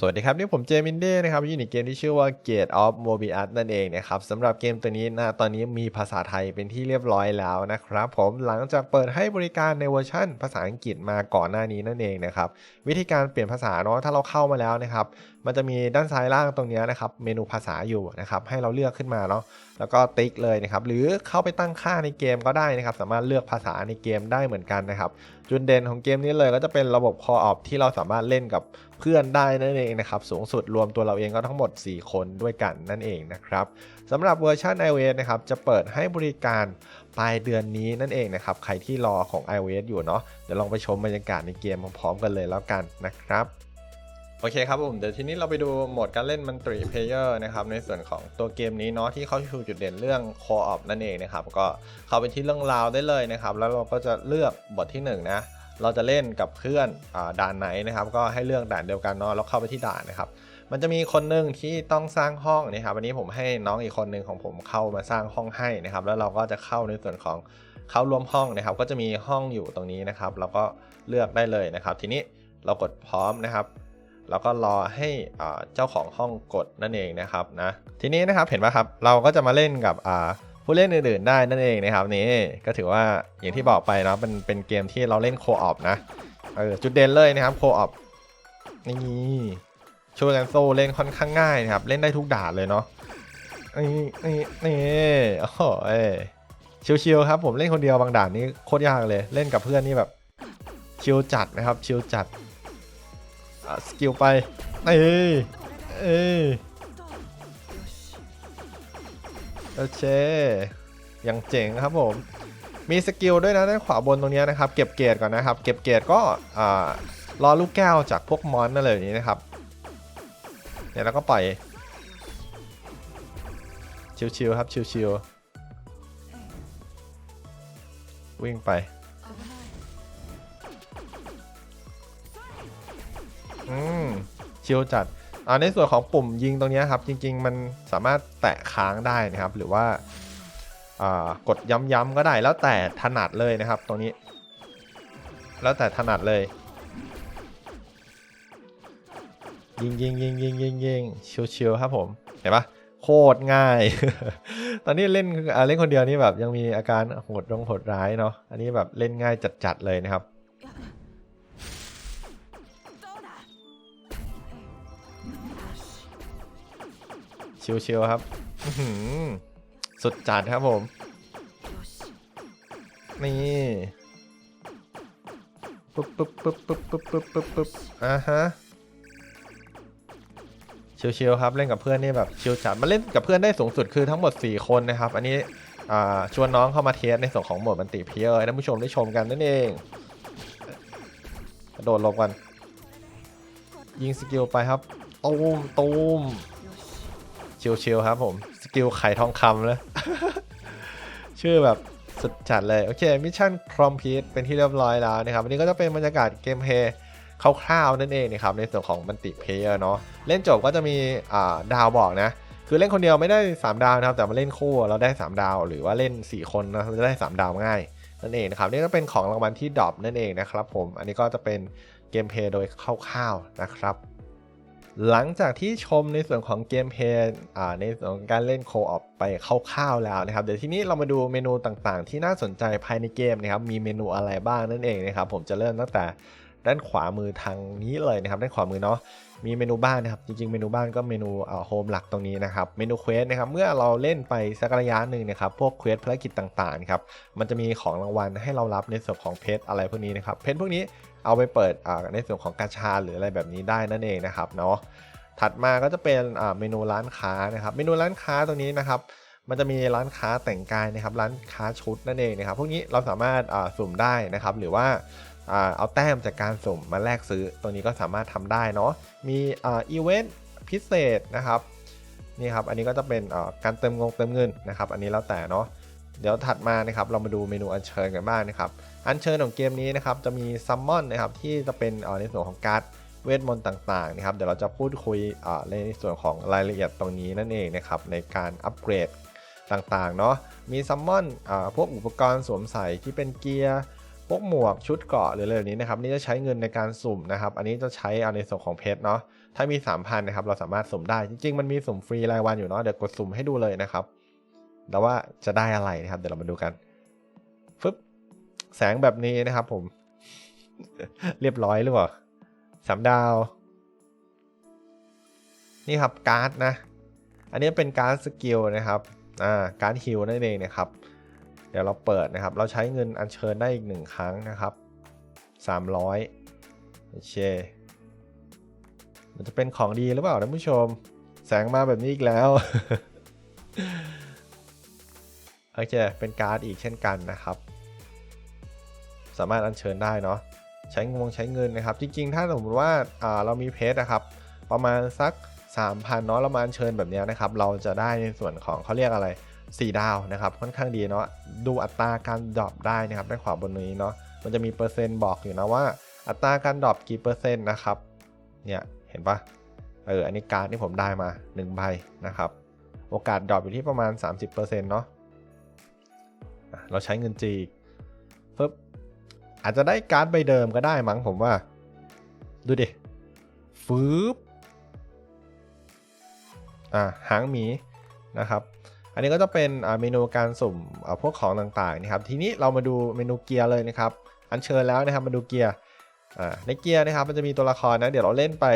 สวัสดีครับ นี่ผมเจมินเด้นะครับอยู่ในเกมที่ชื่อว่า Gate of Mobius นั่นเองนะครับสำหรับเกมตัวนี้นะตอนนี้มีภาษาไทยเป็นที่เรียบร้อยแล้วนะครับ ผมหลังจากเปิดให้บริการในเวอร์ชั่นภาษาอังกฤษมาก่อนหน้านี้นั่นเองนะครับวิธีการเปลี่ยนภาษาเนาะถ้าเราเข้ามาแล้วนะครับมันจะมีด้านซ้ายล่างตรงนี้นะครับ เมนูภาษาอยู่นะครับ ให้เราเลือกขึ้นมาเนาะ แล้วก็ติ๊กเลยนะครับ หรือเข้าไปตั้งค่าในเกมก็ได้นะครับ สามารถเลือกภาษาในเกมได้เหมือนกันนะครับ จุดเด่นของเกมนี้เลยก็จะเป็นระบบ Call Op ที่เราสามารถเล่นกับเพื่อนได้นั่นเองนะครับ สูงสุดรวมตัวเราเองก็ทั้งหมด 4 คนด้วยกันนั่นเองนะครับสำหรับเวอร์ชัน iOS นะครับจะเปิดให้บริการปลายเดือนนี้นั่นเองนะครับ ใครที่รอของ iOS อยู่เนาะเดี๋ยวลองไปชมบรรยากาศในเกมพร้อมๆกันเลยแล้วกันนะครับ โอเคครับผมเดี๋ยวทีนี้เราไปดูโหมดการเล่นมันตรีเพลเยอร์นะครับในส่วนของตัวเกมนี้เนาะที่เขาชูจุดเด่นเรื่อง Co-op นั่นเองนะครับก็เข้าไปที่เรื่องราวได้เลยนะครับแล้วเราก็จะเลือกบทที่1นงนะเราจะเล่นกับเพื่อนอด่านไหนนะครับ ก็ให้เลือกด่านเดียวกันเนาะแล้วเข้าไปที่ด่านนะครับมันจะมีคนหนึ่งที่ต้องสร้างห้องนะครับวันนี้ผมให้น้องอีกคนหนึ่งของผมเข้ามาสร้างห้องให้นะครับ แล้วเราก็จะเข้าในส่วนของเข้ารวมห้องนะครับ ก็จะมีห้องอยู่ตรงนี้นะครับ เราก็เลือกได้เลยนะครับ ทีนี้เรากดพร้อมนะครับ แล้วก็รอให้เจ้าของห้องกดนั่นเองนะครับนะทีนี้นะครับเห็นไหมครับเราก็จะมาเล่นกับผู้เล่นอื่นๆได้นั่นเองนะครับนี่ก็ถือว่าอย่างที่บอกไปนะเป็นเป็นเกมที่เราเล่นโคออปนะเออจุดเด่นเลยนะครับโคออปนี่ช่วยกันโซ่เล่นค่อนข้างง่ายนะครับเล่นได้ทุกด่านเลยเนาะนี่นี่นี่โอ้โหเอ้ยชิวๆครับผมเล่นคนเดียวบางด่านนี่โคตรยากเลยเล่นกับเพื่อนนี่แบบชิลจัดนะครับชิลจัด สกิลไป เอ้ยเอ้ยโอเคยังเจ๋งครับผม มีสกิลด้วยนะด้านขวาบนตรงนี้นะครับ เก็บเกรดก่อนนะครับ เก็บเกรดก็อ่ารอลูกแก้วจากพวกมอนนั่นเลยนี้นะครับ เนี่ยแล้วก็ปล่อย ชิวๆครับ ชิวๆวิ่งไป อืมชิลจัดอ่าในส่วนของปุ่มยิงตรงนี้ครับ จริง ๆ มันสามารถแตะค้างได้นะครับ หรือว่าอ่ากดย้ำๆก็ได้แล้วแต่ถนัดเลยนะครับ ตรงนี้ แล้วแต่ถนัดเลย ยิงยิงยิงยิงยิงยิงชิวชิวๆครับผมเห็นปะโคตรง่าย ตอนนี้เล่นอ่าเล่นคนเดียวนี่แบบยังมีอาการโหดรงโหดร้ายเนาะอันนี้แบบเล่นง่ายจัดๆเลยนะครับ ชิวๆครับอื้อหือสุดจัดครับผม นี่ปุ๊บปุ๊บปุ๊บปุ๊บปุ๊บปุ๊บปุ๊บปุ๊บอ่าฮะชิวๆครับเล่นกับเพื่อนนี่แบบชิวจัดมาเล่นกับเพื่อนได้สูงสุดคือทั้งหมด 4 คนนะครับ อันนี้อ่าชวนน้องเข้ามาเทสในส่วนของโหมดมันติเพียร์ให้ท่านผู้ชมได้ชมกันนั่นเองกระโดดลงกันยิงสกิลไปครับตูมตูม ชิลๆครับผม สกิลไข่ทองคำเลยชื่อแบบสุดจัดเลย โอเค มิชชั่นครอมพีทเป็นที่เรียบร้อยแล้วนะครับ วันนี้ก็จะเป็นบรรยากาศเกมเพลย์คร่าวๆนั่นเองนะครับ ในส่วนของมันติเพย์เนาะเล่นจบก็จะมีดาวบอกนะ คือเล่นคนเดียวไม่ได้ 3 ดาวนะครับ แต่มาเล่นคู่เราได้ 3 ดาว หรือว่าเล่น 4 คนนะจะได้ 3 ดาวง่ายนั่นเองนะครับนี่ก็เป็นของรางวัลที่ดรอปนั่นเองนะครับผมอันนี้ก็จะเป็นเกมเพลย์โดยคร่าวๆนะครับ หลังจากที่ชมในส่วนของเกมเพลย์ในส่วนของการเล่นโคออปไปคร่าวๆแล้วนะครับ เดี๋ยวทีนี้เรามาดูเมนูต่างๆ ที่น่าสนใจภายในเกมนะครับ มีเมนูอะไรบ้างนั่นเองนะครับ ผมจะเริ่มตั้งแต่ด้านขวามือทางนี้เลยนะครับ ด้านขวามือเนาะ มีเมนูบ้านนะครับ จริงๆ เมนูบ้านก็เมนูโฮมหลักตรงนี้นะครับ เมนูเควสนะครับ เมื่อเราเล่นไปสักระยะหนึ่งนะครับ พวกเควสภารกิจต่างๆ ครับ มันจะมีของรางวัลให้เรารับในส่วนของเพชรอะไรพวกนี้นะครับ เพชรพวกนี้ เอาไปเปิดในส่วนของกาชาหรืออะไรแบบนี้ได้นั่นเองนะครับเนาะถัดมาก็จะเป็นเมนูร้านค้านะครับ เมนูร้านค้าตรงนี้นะครับมันจะมีร้านค้าแต่งกายนะครับ ร้านค้าชุดนั่นเองนะครับ พวกนี้เราสามารถสุ่มได้นะครับ หรือว่าเอาแต้มจากการสุ่มมาแลกซื้อ ตัวนี้ก็สามารถทำได้เนาะ มีอีเวนต์พิเศษนะครับ นี่ครับ อันนี้ก็จะเป็นการเติมงงเติมเงินนะครับ อันนี้แล้วแต่เนาะ เดี๋ยวถัดมานะครับเรามาดูเมนูอัญเชิญกันบ้างนะครับอัญเชิญของเกมนี้นะครับจะมีซัมมอนนะครับที่จะเป็นอ่าในส่วนของการ์ดเวทมนต์ต่างๆนะครับเดี๋ยวเราจะพูดคุยในส่วนของรายละเอียดตรงนี้นั่นเองนะครับในการอัปเกรดต่างๆเนาะมีซัมมอนพวกอุปกรณ์สวมใส่ที่เป็นเกียร์พวกหมวกชุดเกราะหรืออะไรแบบนี้นะครับนี่จะใช้เงินในการสุ่มนะครับ อันนี้จะใช้เอาในส่วนของเพชรเนาะถ้ามี 3,000นะครับเราสามารถสุ่มได้จริงๆ มันมีสุ่มฟรีรายวันอยู่เนาะเดี๋ยวกดสุ่มให้ดูเลยนะครับ แต่ว่าจะได้อะไรนะครับ เดี๋ยวเรามาดูกันฟึบแสงแบบนี้นะครับผม เรียบร้อยหรือเปล่าสามดาว นี่ครับการ์ดนะ อันนี้เป็นการ์ดสกิลนะครับอ่าการ์ดฮิลนั่นเองนะครับ เดี๋ยวเราเปิดนะครับ เราใช้เงินอัญเชิญได้อีกหนึ่งครั้งนะครับ300โอเคมันจะเป็นของดีหรือเปล่าท่านผู้ชม แสงมาแบบนี้อีกแล้ว โอเคเป็นการ์ดอีกเช่นกันนะครับ สามารถอัญเชิญได้เนาะใช้งวงใช้เงินนะครับ จริงๆ ถ้าสมมติว่าาเรามีเพชรนะครับ ประมาณสัก 3,000เนาะเรามาอัญเชิญแบบนี้นะครับ เราจะได้ในส่วนของเขาเรียกอะไร 4 ดาวนะครับ ค่อนข้างดีเนาะดูอัตราการดรอปได้นะครับด้านขวาบนนี้เนาะมันจะมีเปอร์เซ็นต์บอกอยู่นะว่า อัตราการดรอปกี่เปอร์เซ็นต์นะครับเนี่ยเห็นปะเอออันนี้การ์ดที่ผมได้มา1ใบนะครับ โอกาสดรอปอยู่ที่ประมาณ 30%เนาะ เราใช้เงินจีปึ๊บอาจจะได้การ์ดใบเดิมก็ได้มั้งผมว่า ดูดิฟืบอ่าหางหมีนะครับ อันนี้ก็จะเป็นอ่าเมนูการสุ่มอ่าพวกของต่างๆนะครับ ทีนี้เรามาดูเมนูเกียร์เลยนะครับ อันเชิญแล้วนะครับมาดูเกียร์อ่าในเกียร์นะครับมันจะมีตัวละครนะเดี๋ยวเราเล่นไป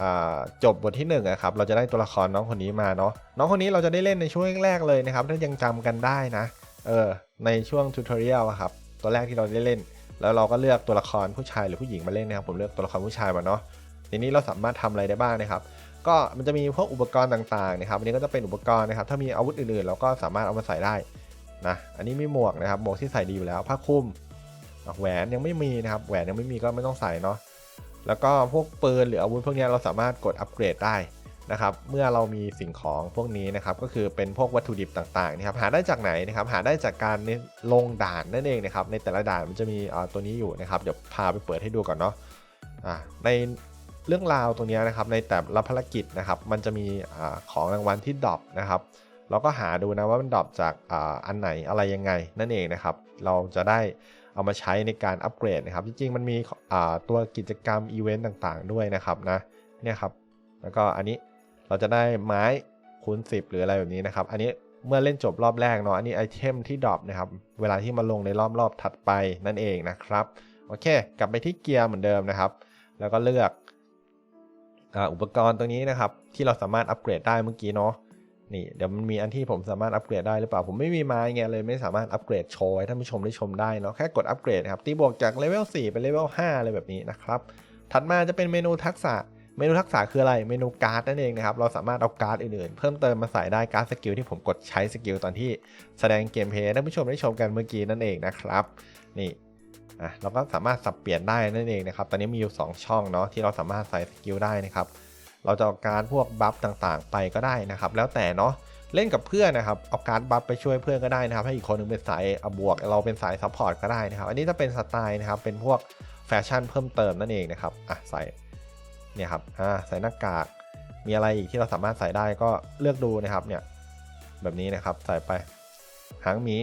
อ่าจบบทที่1นะครับเราจะได้ตัวละครน้องคนนี้มาเนาะน้องคนนี้เราจะได้เล่นในช่วงแรกเลยนะครับถ้ายังจำกันได้นะ เออในช่วงทูตอเรียลครับตัวแรกที่เราได้เล่น แล้วเราก็เลือกตัวละครผู้ชายหรือผู้หญิงมาเล่นนะครับผมเลือกตัวละครผู้ชายมาเนาะทีนี้เราสามารถทำอะไรได้บ้างนะครับก็มันจะมีพวกอุปกรณ์ต่างๆนะครับอันนี้ก็จะเป็นอุปกรณ์นะครับ ถ้ามีอาวุธอื่นๆ เราก็สามารถเอามาใส่ได้นะอันนี้มีหมวกนะครับหมวกที่ใส่ดีอยู่แล้วผ้าคลุมแหวนยังไม่มีนะครับแหวนยังไม่มีก็ไม่ต้องใส่เนาะแล้วก็พวกปืนหรืออาวุธพวกนี้เราสามารถกดอัปเกรดได้ นะครับเมื่อเรามีสิ่งของพวกนี้นะครับก็คือเป็นพวกวัตถุดิบต่างๆนะครับหาได้จากไหนนะครับหาได้จากการลงด่านนั่นเองนะครับในแต่ละด่านมันจะมีตัวนี้อยู่นะครับเดี๋ยวพาไปเปิดให้ดูก่อนเนาะในเรื่องราวตรงนี้นะครับในแต่ละภารกิจนะครับมันจะมีอของรางวัลที่ดรอปนะครับเราก็หาดูนะว่ามันดรอปจากออันไหนอะไรยังไงนั่นเองนะครับเราจะได้เอามาใช้ในการอัปเกรดนะครับจริงๆมันมีตัวกิจกรรมอีเวนต์ต่างๆ ด้วยนะครับนะเนี่ยครับแล้วก็อันนี้ เราจะได้ไม้คูณ10 หรืออะไรแบบนี้นะครับ อันนี้เมื่อเล่นจบรอบแรกเนาะ อันนี้ไอเทมที่ดรอปนะครับ เวลาที่มาลงในรอบรอบถัดไปนั่นเองนะครับ โอเค กลับไปที่เกียร์เหมือนเดิมนะครับ แล้วก็เลือกอ,อุปกรณ์ตรงนี้นะครับ ที่เราสามารถอัปเกรดได้เมื่อกี้เนาะ นี่เดี๋ยวมันมีอันที่ผมสามารถอัปเกรดได้หรือเปล่า ผมไม่มีไม้ไงเลยไม่สามารถอัปเกรดโชว์ให้ท่านผู้ชมได้ชมได้เนาะ แค่กดอัปเกรดครับ ตีบวกจากเลเวล4เป็นเลเวล5อะไรแบบนี้นะครับ ถัดมาจะเป็นเมนูทักษะ เมนูทักษะคืออะไร เมนูการ์ดนั่นเองนะครับ เราสามารถเอาการ์ดอื่นๆ เพิ่มเติมมาใส่ได้การ์ดสกิลที่ผมกดใช้สกิลตอนที่แสดงเกมเพลย์ท่านผู้ชมได้ชมกันเมื่อกี้นั่นเองนะครับ นี่อะเราก็สามารถสับเปลี่ยนได้นั่นเองนะครับ ตอนนี้มีอยู่ 2 ช่องเนาะที่เราสามารถใส่สกิลได้นะครับ เราจะเอาการพวกบัฟต่างๆ ไปก็ได้นะครับ แล้วแต่เนาะ เล่นกับเพื่อนนะครับ เอาการ์ดบัฟไปช่วยเพื่อนก็ได้นะครับ ให้อีกคนหนึงเป็นสายเอาบวก เราเป็นสายซัพพอร์ตก็ได้นะครับ อันนี้จะเป็นสไตล์นะครับ เป็นพวกแฟชั่นเพิ่มเติมนั่นเองนะครับ อะใส่ เนี่ยครับอ่าใส่หน้ากาก มีอะไรอีกที่เราสามารถใส่ได้ก็เลือกดูนะครับเนี่ยแบบนี้นะครับใส่ไป หางหมี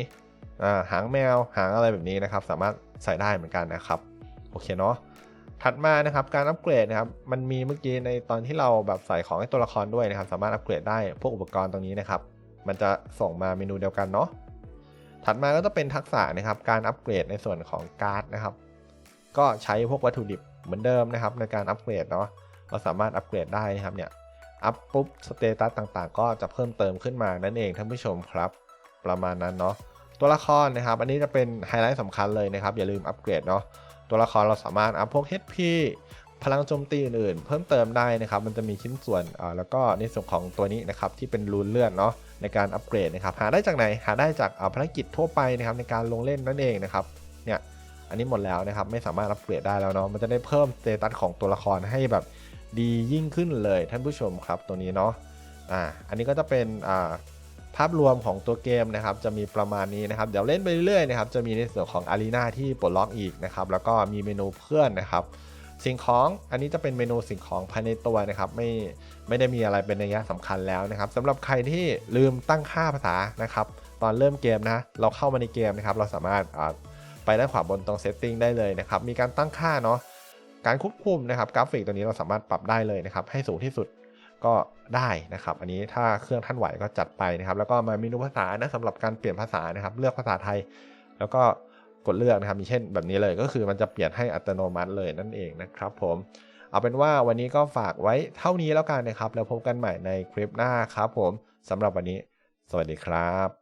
อ่าหางแมวหางอะไรแบบนี้นะครับ สามารถใส่ได้เหมือนกันนะครับโอเคเนาะถัดมานะครับการอัปเกรดนะครับมันมีเมื่อกี้ในตอนที่เราแบบใส่ของให้ตัวละครด้วยนะครับ สามารถอัปเกรดได้พวกอุปกรณ์ตรงนี้นะครับ มันจะส่งมาเมนูเดียวกันเนาะถัดมาก็จะเป็นทักษะนะครับ การอัปเกรดในส่วนของการ์ดนะครับ ก็ใช้พวกวัตถุดิบเหมือนเดิมนะครับ ในการอัปเกรดเนาะ เราสามารถอัปเกรดได้นะครับเนี่ยอัพปุ๊บสเตตัสต่างๆ ก็จะเพิ่มเติมขึ้นมานั่นเองท่านผู้ชมครับ ประมาณนั้นเนาะตัวละครนะครับ อันนี้จะเป็นไฮไลท์สำคัญเลยนะครับ อย่าลืมอัปเกรดเนาะตัวละครเราสามารถอัพพวก HP พลังโจมตีอื่นๆเพิ่มเติมได้นะครับ มันจะมีชิ้นส่วนอ่าแล้วก็ในส่วนของตัวนี้นะครับที่เป็นรูนเลือดเนาะในการอัปเกรดนะครับ หาได้จากไหนหาได้จากอ่าภารกิจทั่วไปนะครับในการลงเล่นนั่นเองนะครับเนี่ยอันนี้หมดแล้วนะครับไม่สามารถอัปเกรดได้แล้วเนาะมันจะได้เพิ่มสเตตัสของตัวละครให้แบบ ดียิ่งขึ้นเลยท่านผู้ชมครับตัวนี้เนาะอ่าอันนี้ก็จะเป็นอ่าภาพรวมของตัวเกมนะครับจะมีประมาณนี้นะครับ เดี๋ยวเล่นไปเรื่อยๆนะครับจะมีในส่วนของอารีนาที่ปลดล็อกอีกนะครับแล้วก็มีเมนูเพื่อนนะครับ สิ่งของอันนี้จะเป็นเมนูสิ่งของภายในตัวนะครับไม่ไม่ได้มีอะไรเป็นนัยสำคัญแล้วนะครับสำหรับใครที่ลืมตั้งค่าภาษานะครับ ตอนเริ่มเกมนะเราเข้ามาในเกมนะครับ เราสามารถไปด้านขวาบนตรง setting ได้เลยนะครับมีการตั้งค่าเนาะ การควบคุมนะครับกราฟิกตัวนี้เราสามารถปรับได้เลยนะครับให้สูงที่สุดก็ได้นะครับ อันนี้ถ้าเครื่องท่านไหวก็จัดไปนะครับ แล้วก็มาเมนูภาษานะสำหรับการเปลี่ยนภาษานะครับ เลือกภาษาไทย แล้วก็กดเลือกนะครับ มีเช่นแบบนี้เลยก็คือมันจะเปลี่ยนให้อัตโนมัติเลยนั่นเองนะครับผมเอาเป็นว่าวันนี้ก็ฝากไว้เท่านี้แล้วกันนะครับ แล้วพบกันใหม่ในคลิปหน้าครับผมสำหรับวันนี้ สวัสดีครับ